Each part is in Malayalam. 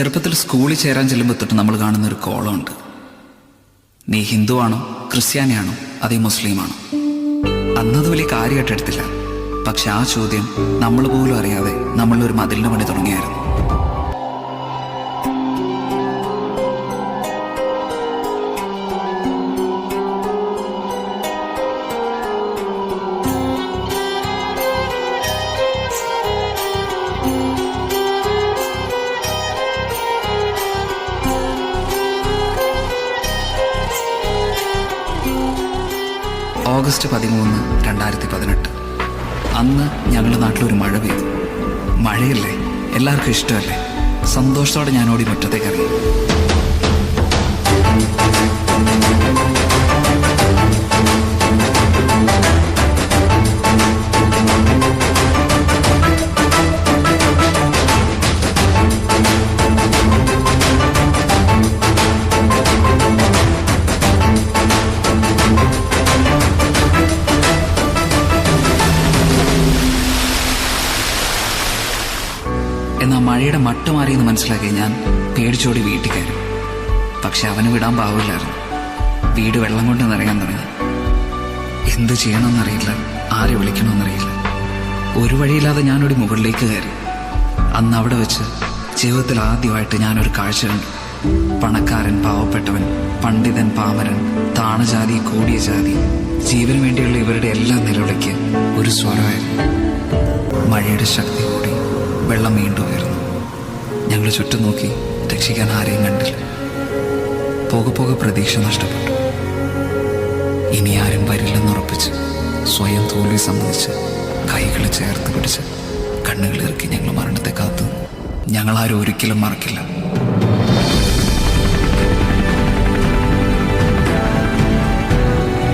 ചെറുപ്പത്തിൽ സ്കൂളിൽ ചേരാൻ ചെല്ലുമ്പോൾ തൊട്ട് നമ്മൾ കാണുന്ന ഒരു കോളമുണ്ട്. നീ ഹിന്ദുവാണോ ക്രിസ്ത്യാനിയാണോ അതേ മുസ്ലിമാണോ? അന്നത് വലിയ കാര്യമായിട്ട് എടുത്തില്ല. പക്ഷെ ആ ചോദ്യം നമ്മൾ പോലും അറിയാതെ നമ്മളൊരു മതിലിന് പണി തുടങ്ങിയായിരുന്നു. ഓഗസ്റ്റ് പതിമൂന്ന് രണ്ടായിരത്തി പതിനെട്ട് അന്ന് ഞങ്ങളുടെ നാട്ടിലൊരു മഴ പെയ്തു. മഴയല്ലേ? എല്ലാവർക്കും ഇഷ്ടമല്ലേ? സന്തോഷത്തോടെ ഞാനോടി ഓടി മുറ്റത്തേക്ക് ഇറങ്ങി. മഴയുടെ മട്ട് മാറിയെന്ന് മനസ്സിലാക്കി ഞാൻ പേടിച്ചോടി വീട്ടിൽ കയറി. പക്ഷെ അവന് വിടാൻ പാവില്ലായിരുന്നു. വീട് വെള്ളം കൊണ്ട് നിറയാൻ തുടങ്ങി. എന്ത് ചെയ്യണമെന്നറിയില്ല ആരെ വിളിക്കണമെന്നറിയില്ല. ഒരു വഴിയില്ലാതെ ഞാനൊരു മുകളിലേക്ക് കയറി. അന്ന് അവിടെ വെച്ച് ജീവിതത്തിൽ ആദ്യമായിട്ട് ഞാനൊരു കാഴ്ച കണ്ടു. പണക്കാരൻ പാവപ്പെട്ടവൻ പണ്ഡിതൻ പാമരൻ താണജാതി കൂടിയ ജാതി ജീവന് വേണ്ടിയുള്ള ഇവരുടെ എല്ലാ നിലവിളിക്ക് ഒരു സ്വരമായിരുന്നു. മഴയുടെ ശക്തി കൂടി വെള്ളം വീണ്ടും ഉയർന്നു. ഞങ്ങൾ ചുറ്റും നോക്കി രക്ഷിക്കാൻ ആരെയും കണ്ടില്ല. പോകെ പോകെ പ്രതീക്ഷ നഷ്ടപ്പെട്ടു. ഇനി ആരും വരില്ലെന്നുറപ്പിച്ച് സ്വയം തോൽവി സമ്മതിച്ച് കൈകൾ ചേർത്ത് പിടിച്ച് കണ്ണുകൾ ഇറക്കി ഞങ്ങൾ മരണത്തെ കാത്തു. ഞങ്ങളാരും ഒരിക്കലും മറക്കില്ല.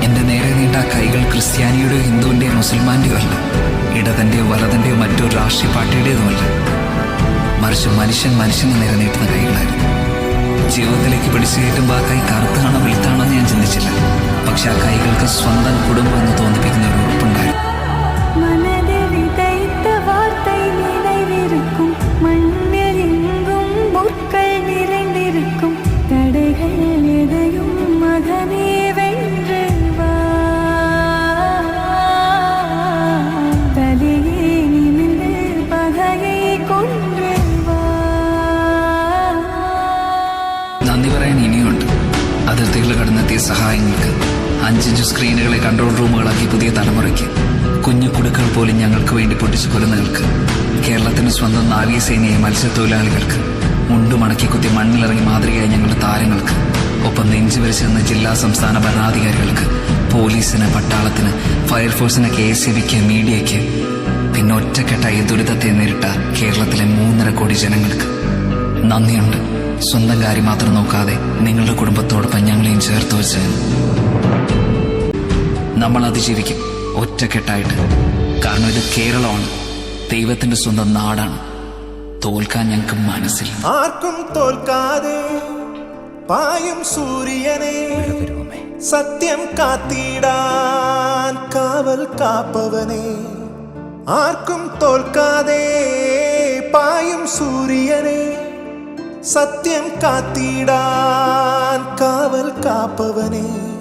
എന്റെ നേരെ നീണ്ട കൈകൾ ക്രിസ്ത്യാനിയുടെയോ ഹിന്ദുവിന്റെയോ മുസൽമാന്റെയോ അല്ല ഇടതന്റെയോ വലതന്റെയോ മറ്റൊരു രാഷ്ട്രീയ പാർട്ടിയുടേതുമല്ല. മറിച്ച് മനുഷ്യൻ മനുഷ്യന് നിറനീട്ടുന്ന കൈകളായിരുന്നു ജീവിതത്തിലേക്ക് പിടിച്ചു കയറ്റും കൈ കറുത്താണോ വെളുത്താണോ എന്ന് ഞാൻ ചിന്തിച്ചില്ല. പക്ഷെ ആ കൈകൾക്ക് സ്വന്തം കുടുംബം എന്ന് തോന്നിപ്പിക്കുന്ന അതിർത്തികൾ കടന്നെത്തിയ സഹായങ്ങൾക്ക് അഞ്ചഞ്ച് സ്ക്രീനുകളെ കൺട്രോൾ റൂമുകളാക്കി പുതിയ തലമുറയ്ക്ക് കുഞ്ഞു കുടുക്കൾ പോലും ഞങ്ങൾക്ക് വേണ്ടി പൊട്ടിച്ചു കൊല്ലുന്നവർക്ക് കേരളത്തിന് സ്വന്തം നാവികസേനയെ മത്സ്യത്തൊഴിലാളികൾക്ക് മുണ്ടു മടക്കി കുത്തി മണ്ണിലിറങ്ങി മാതൃകയായ ഞങ്ങളുടെ താരങ്ങൾക്ക് ഒപ്പം നെഞ്ചു വരച്ചെന്ന ജില്ലാ സംസ്ഥാന ഭരണാധികാരികൾക്ക് പോലീസിന് പട്ടാളത്തിന് ഫയർഫോഴ്സിന് കെ എസ് ബിക്ക് മീഡിയയ്ക്ക് പിന്നെ ഒറ്റക്കെട്ടായി ദുരിതത്തെ നേരിട്ട കേരളത്തിലെ മൂന്നര കോടി ജനങ്ങൾക്ക്. നന്ദിയുണ്ട്. സ്വന്തം കാര്യം മാത്രം നോക്കാതെ നിങ്ങളുടെ കുടുംബത്തോടൊപ്പം ഞങ്ങളെയും ചേർത്ത് വെച്ച് നമ്മൾ അതിജീവിക്കും. ഒറ്റക്കെട്ടായിട്ട്. കാരണം ഇത് കേരളമാണ്. ദൈവത്തിന്റെ സ്വന്തം നാടാണ്. തോൽക്കാൻ ഞങ്ങൾക്ക് മനസ്സിൽ ആർക്കും തോൽക്കാതെ പായും സൂര്യനെ സത്യം കാത്തിടാൻ കാവൽ കാപ്പവനെ. ആർക്കും തോൽക്കാതെ പായും സൂര്യനെ സത്യം കാത്തിടാൻ കാവൽ കാപ്പവനെ.